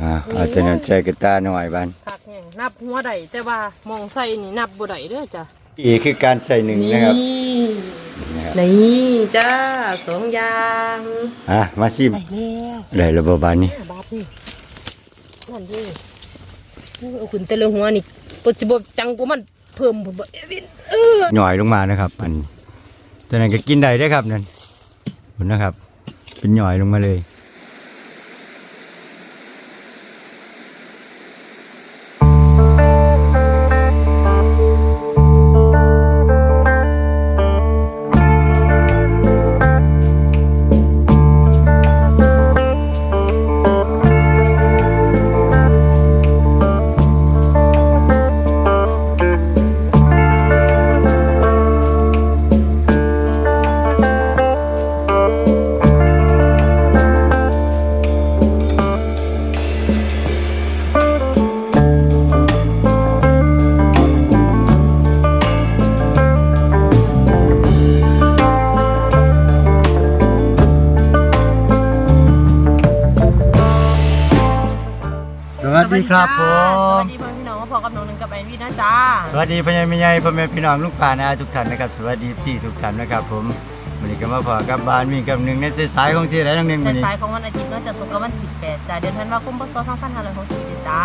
อ่าเอาแต่นั้นใส่กระตาหน่อยบ้านคักแห้งนับหัวได้แต่ว่ามองใส่นี่นับบ่ได้เด้อจ้ะอีกคือการใส่หนึ่งนะครับนะครับนี่จ้าสองอย่างอะมาซิมได้แล้วได้ระบบบานนี้ห้าบาทนี่นั่นดิโอ้ยเอาขึ้นแต่ละหัวนี่ปสิบ่จังกูมันเพิ่มพุ่นบ่เอวินเออหน่อยลงมานะครับอันตอนนั้นก็กินได้ได้อครับนั่นเห็นนะครับ เป็นหน่อยลงมาเลย ครับผสวัม สดีพ่อพี่น้องพอกับน้องหนึงกับไอวินนะจ้าสวัสดีพ่อใหญ่แม่ใหญ่พ่อแม่พี่น้องลูกป่านาทุกท่านนะครับสวัสดีพี่ทุกท่านนะครับผมวันนี้ก็มาพอกับบ้านมีกับหนึ่งในสายๆของที่ไหนทั้งหนึ่งในวันนี้สายของวันอาทิตย์เนาะจะตกกับวันที่8จ้าเดือนธันวาคมพศ2567จ้า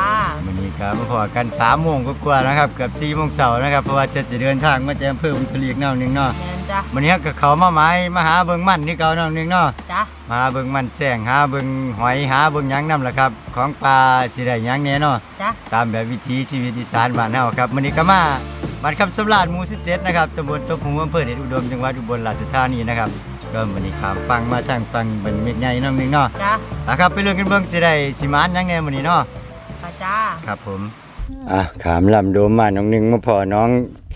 วันนี้ก็มาพอกันสามโมงกว่าๆนะครับเกับสี่โมงเช้านะครับเพราะว่าจะจะเดินทางมาแจมเพิ่มทะเลอีกแนวหนึ่งเนาะแม่น จ้าวันนี้ก็เขามาไม้มาหาเบิ่งมันที่เก่าแนวหนึ่งเนาะจ้ามาหาเบิ่งมันแสงหาเบิ่งหอยหาเบิ่งหยังนํล่ะครับ ของปลาสิได้หยังแน่เนาะจ้าตามแบบวิถีชีวิตอีสานบ้านเฮาครับวันนี้ก็มาบ้านคำสำราญหมู่17นะครับตำบลตบหูอำเภอเดชอุดมจังหวัดอุบลราชธานีนะครับก็วันนี้ข้ามฟังมาทางฟังบันเม็ดใหญ่น้องหนึงเนาะจ้านะครับไปเรื่องกันเบิ่งสิได้สิมานหยังแน่มื้อนี้เนาะค่ะจ้าครับผมอะขามลำโดมมาน้องหนึงมาพอน้อง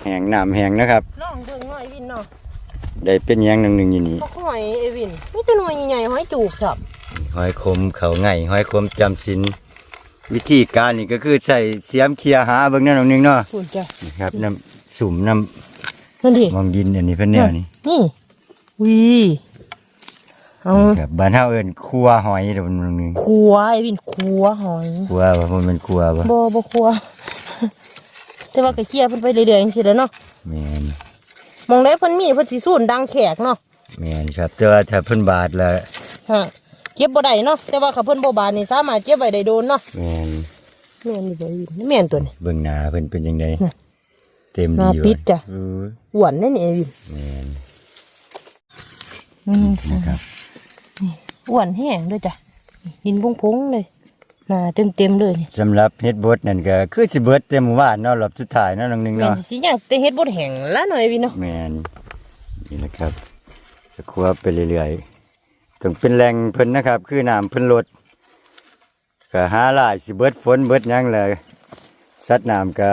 แหงน้ำแหงนะครับลองเบิ่งหน่อยไอวินเนาะ ได้เป็นหยังน้องหนึงอยู่นี่บ่ค่อยไอวินมีแต่หน่วยใหญ่ๆหอยจูบสับหอยคมเขาไงหอยคมจำศีลวิธีการนี่ก็คือใส่เสียมเคลียร์หาเบิ่งแน่น้องหนึงเนาะคุณจ้านะครับน้ำสุ่มน้นั่นดิำมองดินอันนี้เพิ่นแนวนี้นี่วีเอาครับบ้านเฮาเอิ้นครัวหอยเด้อมันนึงครัวไอวินครัวหอยครัวว่ามันเป็นครัวบ่บ่บ่ครัวแต่ว่าก็เคลียร์เพิ่นไปเรื่อยๆจังซี่แหล้วเนาะแม่น มองได้เพิ่นมีเพิ่นสิสูนดังแขกเนาะแม่นครับ แต่ว่าถ้าเพิ่นบาดแล้วฮะเก็บบ่ได้เนาะแต่ว่าถ้าเพิ่นบ่บานนี่สามารถเก็บไว้ได้โดนเนาะแม่นแม่นอยู่บ่อีนี่แม่นตัวนี้ เบิ่งหน้าเพิ่นเป็นจังไดน่ะเต็มหน้าดีปิดจ้ะโอ้ยอ้วนแน่นี่ไอ้วินแม่นอืมนะครับอ้วนแห้งด้วยจ้ะหินพงๆเลย หน้าเต็มๆเลยนี่สำหรับเฮ็ดบดนั่นก็คือสิเบิดแต่หมู่บ้านเนาะรอบสุดท้ายเนาะน้องหนึงแม่นเนาะ สิสิหยังแต่เฮ็ดบ่แห้งละหน่อยวินเนาะแม่นนี่แหละครับจะครัวไปเรื่อยๆต้องเป็นแหล่งเพิ่นนะครับ คือน้ำเพิ่นลดก็หาหลายสิเบิดฝนเบิดหยังแหละสัตว์น้ำก็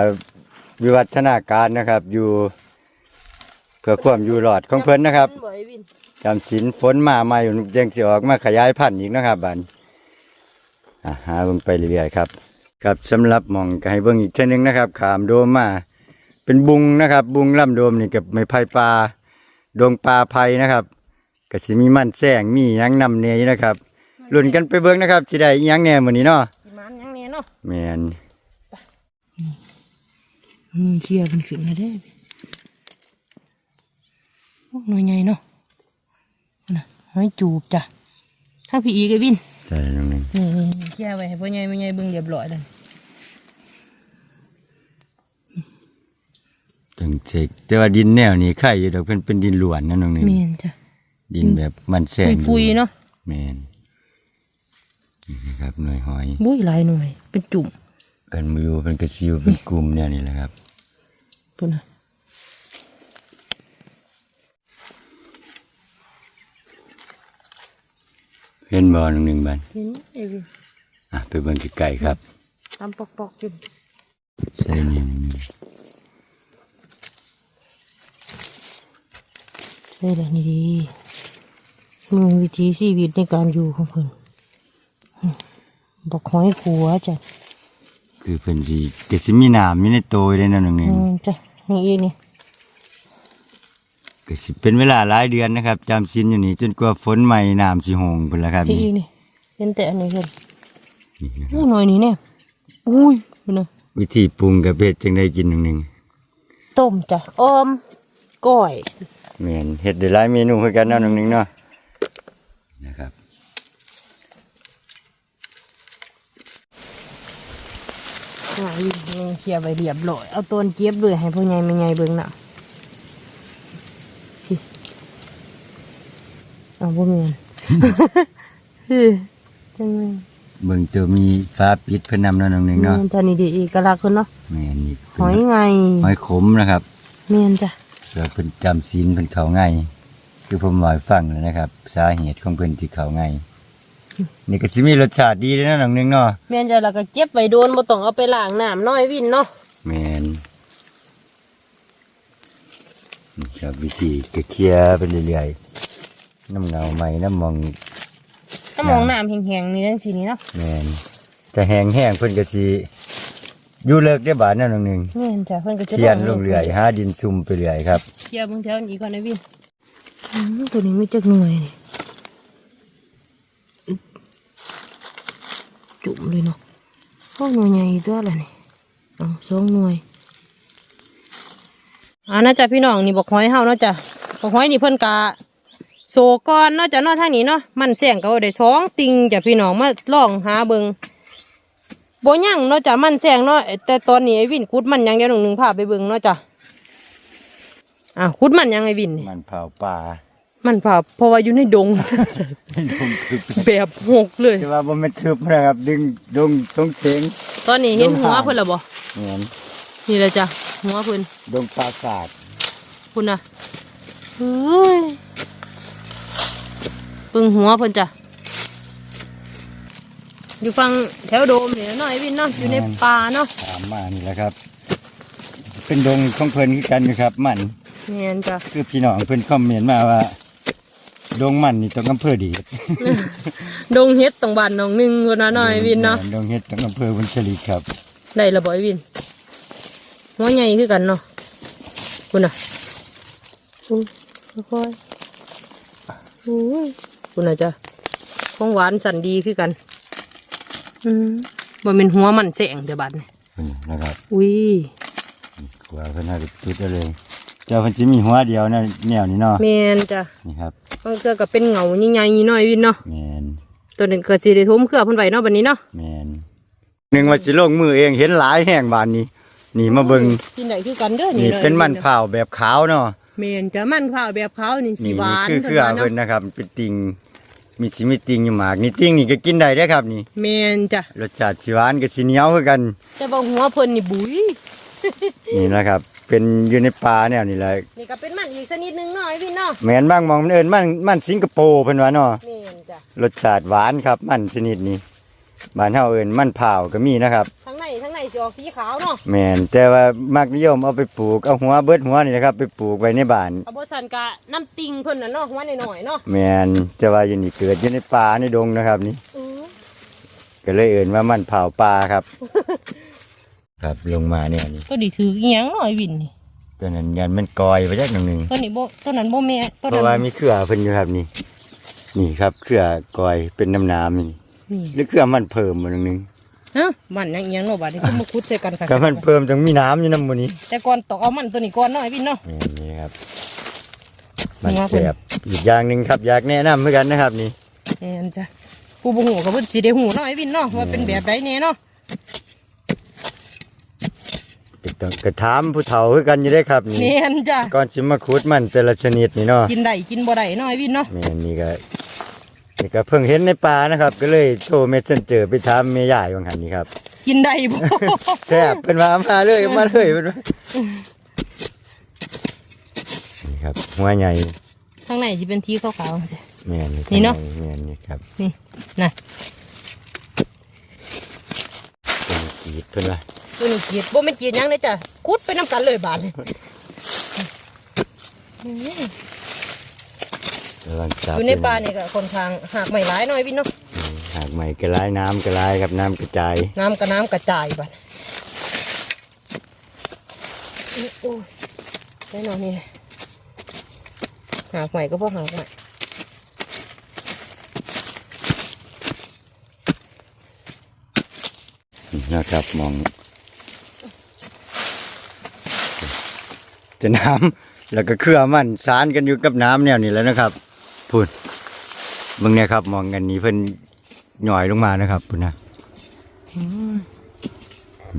วิวัฒนาการนะครับ อยู่เพื่อความอยู่รอดของเพิ่นนะครับบ่ไอ้วินจำสินฝนมาใหม่ยังสิออกมาขยายพันธุ์อีกนะครับบัดนอะ หาเบิ่งไปเรื่อยๆครับ ครับสำหรับหมองก็ให้เบิ่งอีกเช่นนึงนะครับ ขามโดมมา เป็นบุงนะครับ บุงล่ำโดมนี่กับไม้ไผ่ปลาดงปลาไผ่นะครับก็สิมีมันแซงมีหยังนำเนยนะครับลุ้นกันไปเบิ่งนะครับสิได้อิหยังแหน่มื้อนี้เนาะสิมันหยังแน่เนาะแม่นอืมเคลียร์เพิ่นขึ้นแล้วเด้อโอ้หน่วยใหญ่เนาะน่ะหอยจูบจ้ะถ้าพี่อีกไอ้วิน ใช่น้องหนึงนี่ๆเคลียร์ไว้ให้พ่อใหญ่แม่ใหญ่เบิ่งเรียบร้อยแล้วจังเสกแต่ว่าดินแนวนี้ไข่อยู่ดอกเพิ่นเป็นดินหลวนนะน้องหนึงแม่นจ้ะดินแบบมันแซงปุยๆเนาะแม่นนี่นะครับหน่วยหอยบุ้ยหลายหน่วย เป็นจุ่มกันมือเป็นกระซิวเป็นกลุ่มเนี่ยนี่แหละครับพุ่นน่ะ เห็นบอลหนึ่งบันเห็นไอ้วินอะไปเบิ่งไกลๆครับตามปอกๆอยู่ใช่นี่นี่นี่แหละนี่ดีมึงวิธีชีวิตในการอยู่ของเพิ่นอืมบอกหอยขัวจ้ะคือเพิ่นสิก็สิมีน้ำอยู่ในโตยเลยนะน้องหนึงอืมจ้ะนี่อีกนี่ ก็สิเป็นเวลาหลายเดือนนะครับจำสินอยู่นี่จนกว่าฝนใหม่น้ำสิหงพุ่นละครับพี่นี่อีกนี่เห็นแต่อันนี้เพิ่นนี่นะอู้หน่อยนี่เนี่ยอุ้ยคุณนะวิธีปรุงกับเพ็ดจึงได้กินหนึ่งหนึ่งต้มจ้ะออมก้อยแม่นเฮ็ดได้หลายเมนูคือกันเนาะหนึ่งหนึ่งเนาะนะครับอ่ายังเคลียร์ไปเรียบร้อยเอาต้นเจี๊ยบเลยให้พ่อใหญ่แม่ใหญ่เบิ่งน่ะ เอาบ่แม่นพี่จังเลยเบิ่งตัวมีฟ้าปิดเพิ่นนำเนาะหนึ่งหนึ่งเนาะแม่นจ้ะนี่ดีเอกลักษณ์เพิ่นเนาะแม่นนี่หอยไงหอยขมนะครับแม่นจ้ะเพื่อเพิ่นจำศีลเพิ่นเข้าง่ายคือผมบอกให้ฟังเลยนะครับ สาเหตุของเพิ่นที่เข้าง่ายนี่ก็สิมีรสชาติดีเด้อเนาะหนึ่งหนึ่งเนาะแม่นจ้ะแล้วก็เก็บไว้โดนบ่ต้องเอาไปล้างน้ำน้อยวินเนาะแมนนี่ครับวิธีก็เคลียร์ไปเรื่อยๆ น้ำเงาใหม่น้ำมองถ้ามองน้ำแห้งๆนี่จังซี่นี่เนาะแมนจะแห้งแห้งๆเพิ่นก็สิอยู่เลิกได้บาทนั่นหนึ่งแม่นจ้ะเพิ่นก็จะเทียนลงเรื่อยหาดินซุ่มไปเรื่อยครับเคลียร์เบิ่งแถวนี้ก่อนนะวินอืมตัวนี้มีจักหน่วยนี่อึ๊บจุ่มเลยเนาะพวกหน่วยใหญ่ตัวละนี่เอาสองหน่วยอ่านะจ๊ะพี่น้องนี่บอกหอยเฮาเนาะจ้ะบอกหอยนี่เพิ่นกะ โซก่อนเนาะจ้ะเนาะทางนี้เนาะมันแสงก็เอาได้สองติงจ้ะพี่น้องมาลองหาเบิงบ่ยังเนาะจ้ะมันแสงเนาะแต่ตอนนี้ไอ้วินกุดมันยังเดียวหนึ่งหนึ่งพาไปเบิงเนาะจ้ะอะคุดมันยังไอ้วินนี่มันเผาป่ามันพาเพราะว่าอยู่ในดง ดงทึบแบบหกเลยแต่ว่าบ่แม่นทึบนะครับ ดึงดงสงเสงตอนนี้เห็นดงหัวหางเพิ่นแล้วบ่เหมือนนี่แหละจ้ะหัวเพิ่นดงปราสาทคุณน่ะเฮ้ย ปึงหัวเพิ่นจ้ะอยู่ฟังแถวโดมนี่เนาะไอ้วินเนาะอยู่ในป่าเนาะถามมานี่แหละครับ เป็นดงของเพิ่นคือกันอยู่ครับ มันแม่นจ้ะคือพี่น้องเพิ่นคอมเมนต์มาว่า ดงมันนี่ต้องอำเภอดีดงเฮ็ดตรงบ้านหนองหนึงคนน่ะเนาะไอ้วินเนาะดงเฮ็ดต้องอำเภอบุญชลีครับได้ละบ่ไอ้วินหัวใหญ่คือกันเนาะคุณน่ะอุ้ยค่อยๆอุ้ย คุณน่ะจ้ะของหวานสันดีคือกัน อืมบ่เป็นหัวมันแสงเดี๋ยวบัดนี้นี่นะครับอุ้ยกว่าเพิ่นน่าจะตุดเอาเลย เจ้าเพิ่นสิมีหัวเดียวนะแนวนี้เนาะแมนจ้ะนี่ครับบางเทื่อก็เป็นเหงาใหญ่ๆหน่อยวินเนาะแมนตัวนึงก็สิได้ทุ่มเครือเพิ่นไว้เนาะบัดนี้เนาะแมนหนึ่งว่าสิลงมือเองเห็นหลายแห่งบานนี้ นี่มาเบิ่งกินได้คือกันเด้อนี่นี่ลยเป็นมันเผาวแบบขาวเนาะ แมนจ้ะมันข้าวแบบเขานี่สินี่หวานคือเครือว่าเพิ่นเนาะนะครับเป็นติ่งมีสิมีติ่งอยู่หมากนี่ติ่งนี่ก็กินได้เด้อครับนี่แมนจ้ะรสชาติสิหวานกับสิเหนียวคือกัน แต่ว่าหัวเพิ่นนี่บุยนี่นะครับ เป็นอยู่ในป่าแนวนี่แหละนี่ก็เป็นมันอีกชนิดหนึงเนาะไอ้วินเนาะแม่นบางหมองมันเอิ้นมันมันสิงคโปร์เพิ่นว่าเนาะแมนจ้ะรสชาติหวานครับ มันชนิดนี้บ้านเฮาเอิ้นมันเผาวก็มีนะครับทั้งใน ทั้งในสิออกสีขาวเนาะแม่นแต่ว่ามักนิยมเอาไปปลูกเอาหัวเบิดหัวนี่นะครับ ไปปลูกไว้ในบ้านเอาบ่ซันกะน้ำติงเพิ่นน่ะเนาะหัวน้อยๆเนาะแม่นแต่ว่าอยู่นี่เกิดอยู่ในป่าในดงนะครับนี่อือก็เลยเอิ้นว่ามันเผาวป่าครับ ครับลงมาเนี่ยนี่ตัวนี้ถืออีหยังเนาะไอ้วินนี่ตัวนั้นยันมันกอยไปจักหนึ่งหนึ่งตัวนี้บ่ตัวนั้นบ่แม่ตัวเพนั้นราะว่ามีเครือเพิ่นอยู่ครับนี่ นี่ครับเครือกอยเป็นน้ำน้ำนี่นี่หรือเครือมันเพิ่มมาหนึ่งหนึ่ง ฮะมันยังอีหยังเนาะบัดนี้ก็มาคุดใส่กันค่ะก็มันเพิ่มต้องมีน้ำอยู่น้ำมันนี้ แต่ก่อนต้องเอามันตัวนี้ก่อนเนาะไอ้วินเนาะนี่นี่ครับ มันหัวแสเพิ่นบอีกอย่างหนึ่งครับ อยากแนะนำเหมือนกันนะครับ นี่แม่นจ้ะผู้บ่ฮู้ก็เพิ่นสิได้ฮู้เนาะไอ้วินเนาะว่าเป็นแบบใดแน่เนาะติดต้องกระถามผู้เฒ่าคือกันอยู่ได้ครับนี่แม่นจ้ะก่อนสิมาขุดมันแต่ละชนิดนี่เนาะกินได้กินบ่ได้เนาะไอ้วินเนาะแม่นนี่ก็ นี่ก็เพิ่งเห็นในป่านะครับ ก็เลยโทรเมสเซนเจอร์ไปถามแม่ยายว่าหันนี่ครับกินได้บ่ แซ่บเป็นว่าเอามาเลยเอามาเลยเป็นว่านี่ครับหัวใหญ่ข้างในสิเป็นสีขาวๆจังซี่แม่นนี่เนาะ แม่นนี่ครับนี่น่ะเป็นกีดเพิ่นว่าตัวนี้จีดบ่แม่นจีดหยังเด้อจ้ะคุดไปนํกันเลยบาดนี้กำ ลังจับอยู่ในป่านี่ก็ค่อนข้างหากไม่หลายเนาะไอ้วินเนาะหากใหม่กระไรน้ำกระไรครับน้ำกระจายน้ำกับน้ำกระจายบัดนี้โอ้ยได้เนาะนี่หากใหม่ก็พวกหากใหม่นี่นะครับมองจะน้ำแล้วก็เครือมันสารกันอยู่กับน้ำแนวนี้แล้วนะครับ พูดมึงเนี่ยครับ มองกันนี้เพิ่นหน่อยลงมานะครับพูดนะ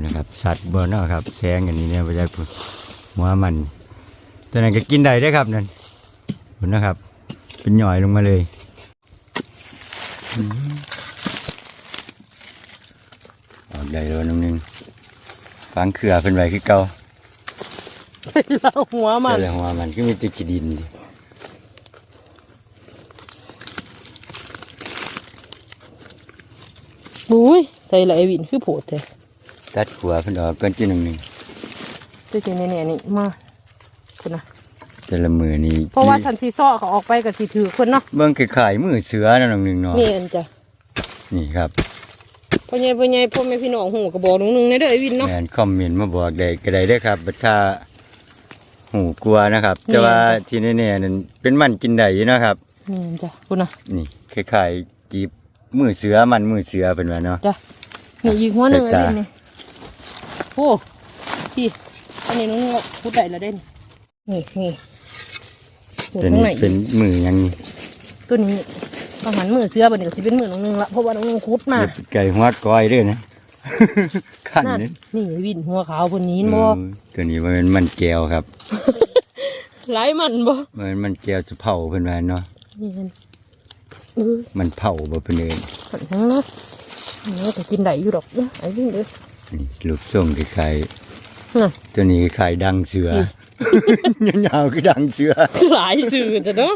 นะครับสัตว์บนนาะครับแซงกันนี้เนี่ยไปได้พูดหัวมันตัวนั้นก็กินได้ได้อครับนั่นพูดนะครับ เป็นหน่อยลงมาเลยอืมออกได้แล้วน้องหนึงฟังเครือเป็นไรคือเก่าเราหัวมันแต่ละหัวมันก็มีแติขี้ดินดิ อุ้ยใส่ละไอวินคือโผดแท้ตัดหัวเพิ่นออกก่อนจีหนึ่งหนึ่งตัวจริงเนี่ยนี่มาคุณนะแต่ละมือนี่เพราะว่าทันซีซ้อเขาออกไปกับสีถือคนเนาะเบิ่งคือขายมือเสือนะน้องหนึ่งเนาะนี่เอ็นจ้ะนี่ครับพ่อใหญ่พ่อใหญ่พ่อแม่พี่น้องหูกระบอกนึงๆในเด้อไอวินเนาะแมนคอมเมนต์มาบอกได้ก็ได้เด้อครับบัดค่าหูกลัวนะครับแต่ว่าแม่นจ้ะที่แน่ๆนั่นเป็นมันกินได้อยู่นะครับนี่เอ็นจ้ะคุณนะนี่คล้ายๆกีบ มือเสือมันมือเสือเป็นว่าเนาะจ้ะนี่อีกหัวหนึ่งไอจ้ะวินนี่โอ้พี่อันนี้น้องงอกพูดได้แล้วเด้นนี่นี่หัวเป็นข้างในเป็นมือหยังนี่ตัวนี้อาหารมือเสือบันนี้ก็สิเป็นมือน้องนึงละเพราะว่าน้องนึงคุดมาเก็บไก่หัวก้อยเด้วยนะขั้นนั่นนี่นี่ไอ้วินหัวขาวคนนี้บ่เออตัวนี้ว่ามันมันแก้วครับหลายมันบ่มันมันแก้วสุเผาเพิ่นว่าเนาะนี่ มันเออมันเผาบ่เพิ่นเอิ้นขันทั้งเนาะนี่ก็กินได้อยู่ดอกเนาะไอ้วินเด้อนี่ลูกส่งคล้ายน่ะๆตัวนี้คล้ายดังเสือยาวๆคือดังเสือคือหลายสื่อจ้ะเนาะ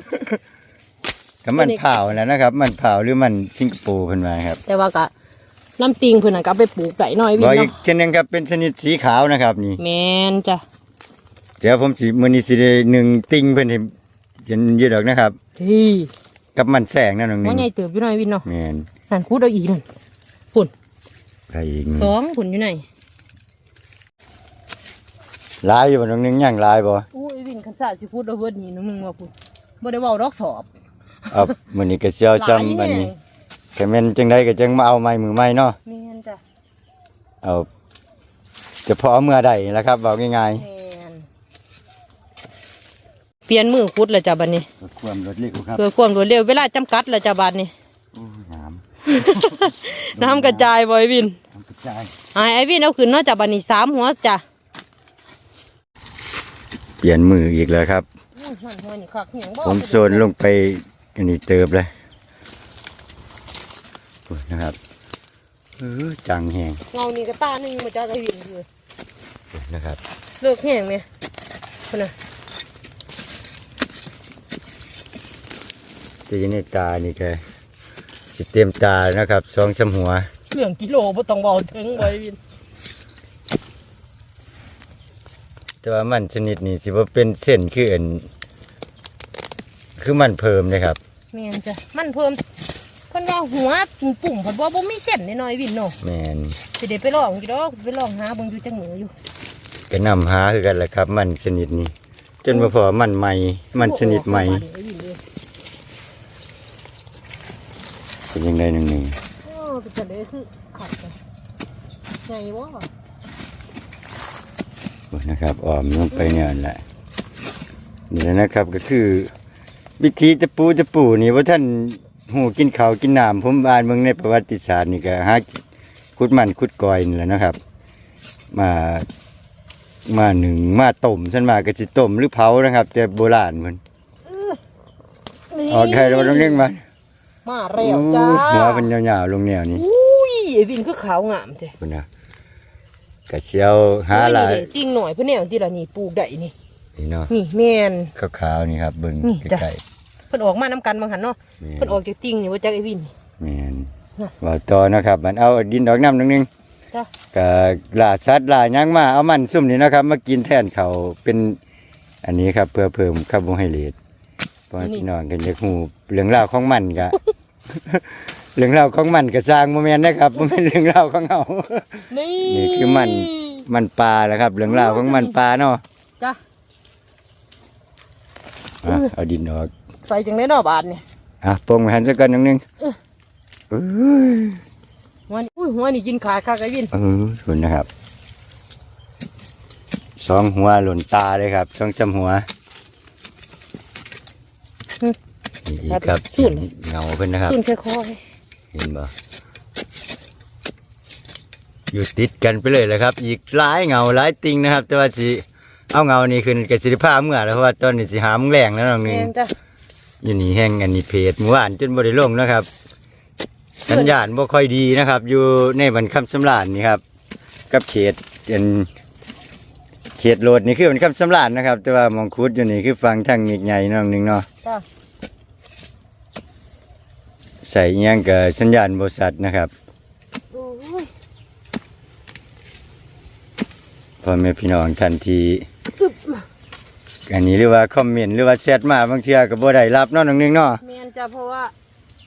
ก็มันเผาแล้วนะครับ มันเผาหรือมันสิงคโปร์เพิ่นว่าครับ แต่ว่าก็ลำติงเพิ่นน่ะก็เอาไปปลูกได้หน่อยวิบนอกอีกเนาะเช่นนึงครับเป็นชนิดสีขาวนะครับ นี่แม่นจ้ะเดี๋ยวผมสิมื้อนี้สิได้หนึ่งติ่งเพิ่นให้เห็นอยู่ดอกนะครับที่ กับมันแสงนั่นน้องว่าใหญ่นี่เติบอยู่หน่อยวินเนาะแม่นนั่นคูดเอาอีกนั่นพุ่นใครอีกสองพุ่นอยู่ไหนลายอยู่บ่น้องนึงยังลายบ่อู้ไอ้วินคันซ่าสิพูดเอาเบิดนี่น้องนึงว่าพุ่นบ่ได้เว้าดอกสอบเอามื้อนี้ก็สิเอาซ้ำอันนี้ก็แม่นจังไดก็จังมาเอาไม้มือไม้เนาะแม่นจ้ะเอาจะพอเอาเมื่อใดล่ะครับเว้าง่ายแม่น เปลี่ยนมือคุดแล้วจ้ะบัดนี้ๆความรวดเร็วครับเพื่อความรวดเร็วเวลาจำกัดแล้วจ้ะบัดนี้ โอ้ยน้ำน้ำกระจายบ่ไอ้วินน้ำกระจายไอ้ไอ้วินเอาขึ้นเนาะจ้ะบัดนี้สามหัวจ้ะเปลี่ยนมืออีกแล้วครับอุ้ยมันหัวนี่คักเหียงบ่ผมโซนลงไปอันนี้เติบเลยโอ้ยนะครับเออจังแหงเงานี่ก็ตาหนึงมาจ้ะไอ้วินคือโอ้ยนะครับ เลิกแห้งเนี่ยพุ่นน่ะ ตีในตานี่ก็สิเต็มตานะครับสองสามหัวเครื่องกิโลบ่ต้องเว้าถึงบ่ไอ้วินแต่ว่ามันชนิดนี้สิว่าเป็นเส้นคืออันคือมันเพิ่มนะครับแม่นจ้ะมันเพิ่มเพิ่นว่าหัวปุ่มๆเพิ่นว่าบ่มีเส้นน้อยๆวินเนาะแมนสิได้ไปลองอยู่ดอกไปลองหาเบิ่งอยู่จังมืออยู่ก็นำหาคือกันแหละครับ มันชนิดนี้ จนมาพอมันใหม่มันชนิดใหม่ ไอ้วิน เด้อเป็นยังไงหนึ่งหนึ่งโอ้เป็นจังได๋คือขัดกันใหญ่บ่โอ้ยนะครับออมลงไปเนี่ยแหละนี่แหละนะครับก็คือ วิธีจะปูจะปูนี่ว่าท่านหูกินข้าวกินน้ำผมอ่านเมืองในประวัติศาสตร์นี่ก็หาขุดมันขุดกอยนี่แหละนะครับ มามาหนึ่งมาต้มฉันมากระสิต้มหรือเผานะครับ แต่โบราณมันนี่ออกได้แล้วต้องเร่งมา มาแล้วจ้าหัวเป็นยาวๆลงแนวนี้อุ้ยไอ้วินคือขาวงามแท้คุณนะกระเชียวหาหลายโอ้นี่เด้จริงหน่อยเพิ่นแนวที่ละนี่ปลูกได้นี่นี่เนาะนี่แม่นขาวๆนี่ครับเบิ่งนี่จ้ะใกล้เพิ่นออกมานํกันบางหันเนาะๆแม่นเพิ่นออกจากติ่งนี่ว่าจักไอ้วินนี่แม่นน่ะว่าต่อนะครับมันเอาดินดอกน้ำนิดนึงจ้ะก็ล่าสัตว์ล่าหยังมาเอามันซุ่มนี่นะครับ มากินแทนเขาวเป็นอันนี้ครับเพื่อเพิ่มคาร์โบไฮเดรตเพราะว่าพี่น้องกันจะหูเรื่องราวของมันกะ เรื่องราวของมันก็สร้างโมเมนต์นะครับบ่แม่นเรื่องราวของเฮานี่นี่คือมันมันปลาแหละครับ เรื่องราวของมันปลาเนาะจ้ะอะเอาดินออกใส่จังได๋เนาะบาดนี่อะโปรงไปหันสักก่อนนิดนึงเออเอ้ยหัวนี่อุ้ยหัวนี่กินขาคักไอ้วินเออคุณนะครับสองหัวหล่นตาเลยครับสองสามหัว นี่ครับเงาเพิ่นนะครับส่วนแค่คอยเห็นบ่อยู่ติดกันไปเลยแหละครับ อีกหลายเงาหลายติงนะครับ แต่ว่าสิเอาเงานี่ขึ้นกับสิริภาพเมื่อแล้วเพราะว่าตอนนี้สิหามึงแรงแล้วน้องหนึแมงนจ้ะอยู่นี่แห้งอันนี้เพจเมื่อวานจนบ่ได้ลงนะครับสัญญาณบ่ค่อยดีนะครับ อยู่ในบันคำสำราญนี่ครับ กับเขตเป็นเขตโลดนี่คือบันคำสำราญนะครับ แต่ว่ามองคุดอยู่นี่คือฟังทางนิกใหญ่น้องหนึงเนาะจ้ะ ใส่อิหยังกับสัญญาณบริษัทนะครับโอ้ยพ่อแม่พี่น้องทันทีอึบอันนี้หรือว่าคอมเมนต์หรือว่าแชทมาบางเทีก็บ่ได้รับเนาะน้องหนึงเนาะแมนจ้ะเพราะว่า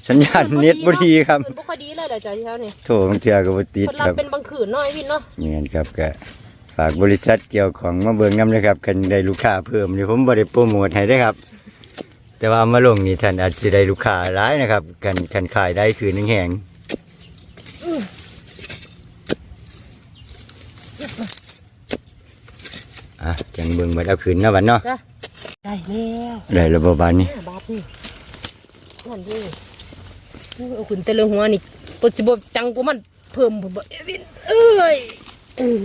สัญญาณเน็ตบ่ดีครับคืนบ่ค่อยดีเลยแหละจ้ะที่เท่านี่โทรบางเทีก็บ่ติดคนครับรับเป็นบางคืนเนาะไอ้วินเนาะนี่นครับก็ฝากบริษัทเกี่ยวของมาเบิ่งนำเลยครับคันได้ลูกค้าเพิ่มนี่ผมบ่ได้โปรโมทให้ได้อครับ แต่ว่าเอามาลงนี่ท่านอาจสิได้ลูกค้าหลายนะครับคันคันขายได้คืนหนึงแหงอะจังเบิ่งเบิดเอาคืนเนาะบัดเนาะจ้ะได้แล้วได้ระบบบานนี้ห้าบาทนี่นั่นดิอุ้ยเอาขึ้นแต่ละหัวนี่ปดสิบจังกูมันเพิ่มผมบอกเอ้ยวินเอ้ยเออ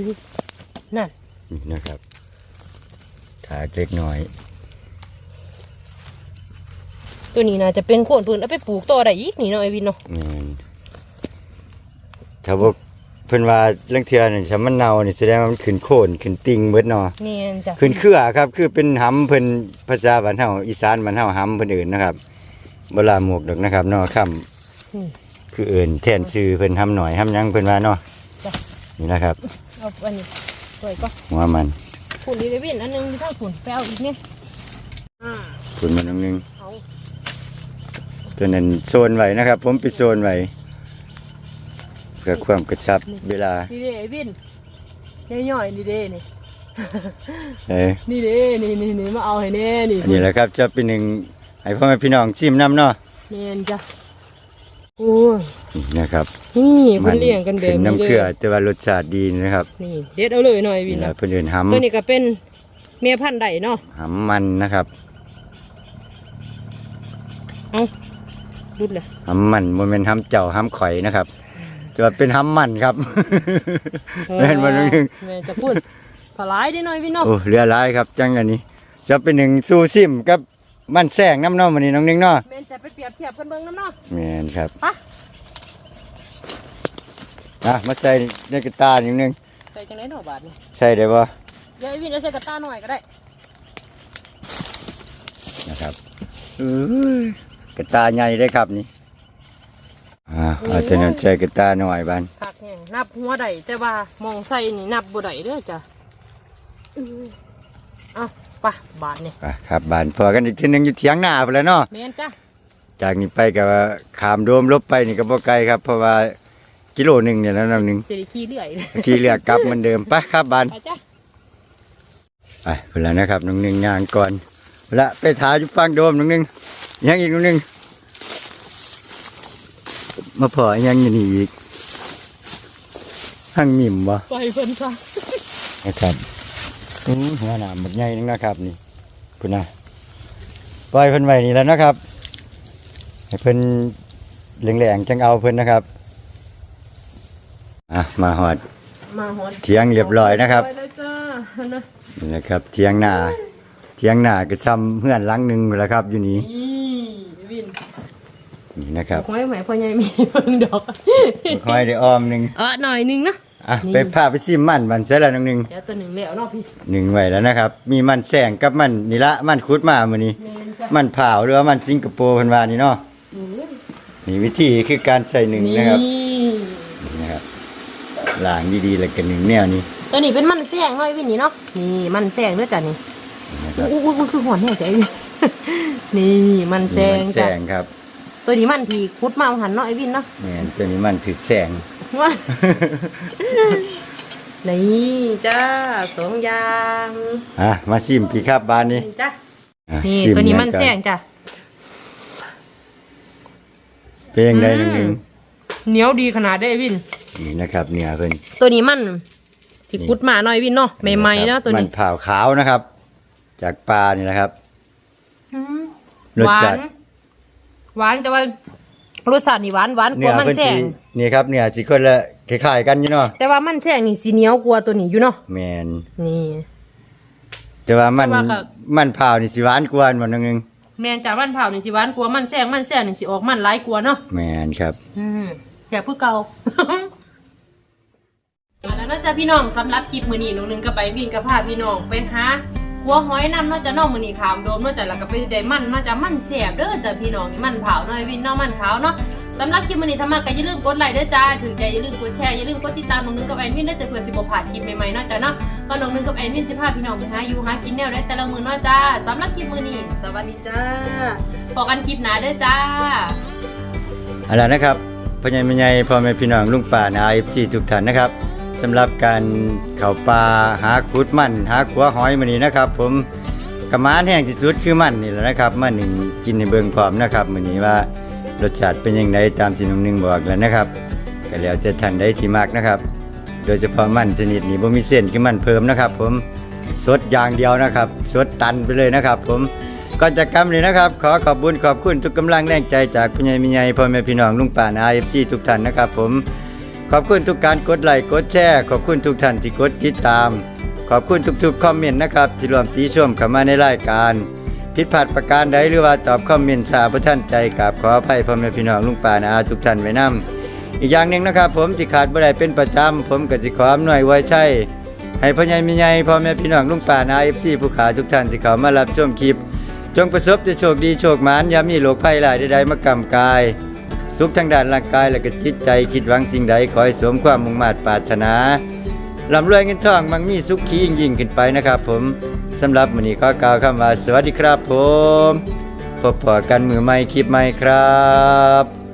นั่นนี่นะครับถากเล็กน้อย ตัวนี้น่าจะเป็นโคนปืนเอาไปปลูกต่อได้อีกนี่เนาะไอ้วินเนาะแม่นถ้าบอกเพิ่นว่าเรื่องเทือนี่ถ้ามันเน่านี่แสดงว่ามันขึ้นโคนขึ้นติ่งเบิดเนาะ แม่นจ้ะขึ้นเครือครับ คือเป็นหำเพิ่นภาษาบ้านเฮาอีสานบ้านเฮาหำเพิ่นเอื่นนะครับบ่ลาหมวกดอกนะครับเนาะค่ำอืมคือเอื่นแทนชื่อเพิ่นหำหน่อยหำหยังเพิ่นว่าเนาะจ้ะนี่นะครับ เอาอันนี้สวยก็หัวมันฝุ่นดีเลยวินอันหนึงมีทั้งฝุ่นไปเอาอีกเนี่ยอ่าคุณมันนิดนึง เอา ตัวนั้นโซนไว้นะครับ ผมไปโซนไว้เพื่อความกระชับเวลา นี่เด้ไอ้วินย่อยๆนี่เด้นี่ เอ้ยนี่เด้นี่นี่นี่มาเอาให้แน่นี่อันนี้แหละครับจะเป็นหนึ่งให้พ่อแม่พี่น้องชิมน้ำเนาะแม่นจ้ะโอ้ยนี่นะครับนี่เพิ่นเลี้ยงกันแบบขึ้นี้น้ำเลเกลือยแต่ว่ารสชาติดีนะครับนี่เด็ดเอาเลยหน่อยวินี่นแหละนะเพื่นเอนหตัวนี้ก็เป็นเมียพันธุ์ใดเนาะำหำมันนะครับ เอา รุดเลยหำมันโมเมนหำเจ้าหำข่อยนะครับแต่ว่าเป็นหำมันครับแม่นบ่น้องหนึ่งแม่จะพูดผลายได้หน่อยวินเนาะโอ้เรือหลายครับจังอันนี้ จะเป็นหนึ่งซูซิมกับมันแซงน้ำเนาะวันนี้น้องหนึงเนาะแม่นจะไปเปรียบเทียบกันเบิ่งน้ำเนาะแม่นครับไปอะมาใส่ในกระตาหนึ่งหนึงใส่จังไหนดอกบาทนี่ใส่ได้บ่เดี๋ยวไอ้วินเอาใส่กระต้าหน่อยก็ได้นะครับเอ้ย กระตาใหญ่ได้ครับนี่อ่าเอาแต่นั้นใส่กระตาหน่อยบ้านผักแห้งนับหัวใดแต่ว่ามองใส่นี่นับบ่ได้เด้อจ้ะอื้อเอาไปบาทนี่อะครับบ้านพอกันอีกทีหนึงอยู่เถียงหน้าไปแหล้วเนาะ แม่นจ้ะจากนี้ไปก็ขามโดมลบไปนี่ก็บ่ไกลครับ เพราะว่ากิโลหนึ่งเนี่ยแล้วน้ำหนึ่งสิริขี้เลื่อยขี่เรือกลับเหมือนเดิมไปครับบ้านไปจ้ะ ไปเวลานะครับน้องหนึ่งย่างก่อนเว ลาไปถ่ายอยู่ฟังโดมน้องหนึ่งยังอีกน้องหนึ่งมาพอยังอยู่นี่อีกหั่งมิมบ่ไปเพิ่นจ้ะนะครับอือหัวหนามบักใหญ่นึงนะครับ นี่คุณนะปล่อยเพิ่นไว้นี่แล้วนะครับให้เพิ่นแหลงๆจังเอาเพิ่นนะครับอะมาหอดมาหอนเถียงเรียบร้อยนะครับไปเลยจ้านะนี่นะครับเถียงหน้า เถียงหน้าก็ซ้ำเพื่อนหลังหนึ่งแหล้วครับ อยู่นี่นี่วินนี่นะครับหอยไหมพ่อใหญ่มีเพิ่งดอกคอยได้อ้อมหนึ่งเออหน่อยหนึงนะอะนี่ ไปพาไปซิมมันมันใช่แล้วน้องหนึ่งเดี๋ยวตัวหนึ่งแล้วเนาะพี่หนึ่งไว้แล้วนะครับ มีมันแสงกับมันนี่ละมันคุดมามื้อนี้แมนจ้ะมันเผาวหรือว่ามันสิงคโปร์เพิ่นว่านี่เนาะนี่วิธีคือการใส่หนึ่งนี่นะครับนี่นะครับล้างดีๆแล้วก็หนึ่งแนวนี้ตัวนี้เป็นมันแซงเนาะไอ้วินนี่เนาะนี่มันแซงเด้อจ้ะนี่นะครับ อู้อู้มันคือหอนแห้งจ้ะไอ้วินนี่มันแซงแสงครับ ตัวนี้มันที่คุดมาหันเนาะไอ้วินเนาะแม่นตัวนี้มันถึกแสงว่านี่จ้าสองยางอะมาซิมพี่ครับบานนี้จ้ะอะนี่ตัวนี้มันแซงจ้ะเป็นยังไงอืนึมงเหนียวดีขนาดได้วินนี่นะครับเนื้อเพิ่นตัวนี้มันที่กุดมาหน่อยวินเนาะใหม่ๆเนาะตัวนี้มันเผาวขาวนะครับ จากปลานี่แหละครับ อืมรสหวาชาตินหวานแต่ว่ารสชาตินี่หวานหวานกเนื้ว่าอมันเพิ่นแซสิงนี่ครับเนื้อสิคนละคล้ายๆกันอยู่เนาะแต่ว่ามันแซงนี่สีเหนียวกว่าตัวนี้อยู่เนาะแม่นนี่ แต่ว่ามันแต่ว่าก็ มันเผาวนี่สิหวานกว่าหมดนึงแม่นจากมันเผานี่สิหวานกว่ามันแซงมันแซงนี่สิออกมันหลายกว่าเนาะ แม่นครับ อืมแค่เพื่อเก่าเอาแล้วน่าจะพี่น้องสำหรับคลิปมือนี้หนูหนึงก็ไปวิ่งกับพาพี่น้องไปหา หัวหอยน้ำเนาจะน้องมือนีขามโดมเนาจะแล้วก็ไปได้มันเนาจะมันแสบเด้อจ้ะพี่น้องนี่มันเผาเนาะไอ้วินเนาะมันขาวเนาะสำหรับคลิปมือนี้ถ้ามาก็อย่าลืมกดไลค์เด้อจ้าถึงใจอย่าลืมกดแชร์อย่าลืมกดติดตามน้องนึงกับแอนวินเด้อจะเพื่อสิบ่าดคลิปใหม่ๆเนาะจ้ะเนาะก็น้องนึงกับแอนวินสิพาพี่น้องไปหาอยู่หากินแนวได้แต่ละมือเนาะจ้าสำหรับคลิปมือนี้สวัสดีจ้าพบกันคลิปหน้าเด้อจ้าเอาล่ะนะครับพ่อใหญ่แม่ใหญ่พ่อแม่พี่น้องลุงป่านา FC ทุกท่านนะครับ สำหรับการเข้าป่าหาขุดมันหาขัวหอยมื้อนี้นะครับ ผมกระมานแห้งที่สุดคือมันนี่แหละนะครับมันหนึ่งกินในเบิงพร้อมนะครับมื้อนี้ว่ารสชาติเป็นยังไงตามที่น้องหนึงบอกแล้วนะครับก็แล้วจะท่านได้ที่มากนะครับ โดยเฉพาะมันชนิดนี้บ่มีเส้นคือมันเพิ่มนะครับ ผมสดอย่างเดียวนะครับสดตันไปเลยนะครับ ผมก่อนจากกรรมนี้นะครับ ขอขอบคุญขอบคุณทุกกำลังแรงใจจากพี่ใหญ่มีใหญ่พ่อแม่พี่น้องลุงป่านา FC ทุกท่านนะครับ ผม ขอบคุณทุกการกดไลค์กดแชร์ขอบคุณทุกท่านที่กดติดตาม ขอบคุณทุกๆคอมเมนต์นะครับที่รวมตีชมเข้ามาในรายการ ผิดพลาดประการใดหรือว่าตอบคอมเมนต์ชาพระท่านใจกับขออภัยพ่อแม่พี่น้องลุงป่านาทุกท่านไว้นํอีกอย่างหนึ่งนะครับ ผมที่ขาดบ่ได้เป็นประจำผมก็สิขออำนวยไว้ใช่ให้พ่อใหญ่มีใหญ่พ่อแม่พี่น้องลุงป่านา FC ผู้ขาทุกท่านที่เขามารับชมคลิป จงประสบแต่โชคดีโชคหมานอย่ามีโรคภัยหลายใดๆมากำกาย สุขทางด้านร่างกายและก็จิตใจคิดหวังสิ่งใดขอให้สมความมุ่งมา่ปรารถนาลำรวยเงินทองมังมีสุขขียิ่งยิ่งขึ้นไปนะครับผมสำหรับมื้อนี้ขอกล่าวคำว่าสวัสดีครับผมพบพอกันมือใหม่คลิปใหม่ครับ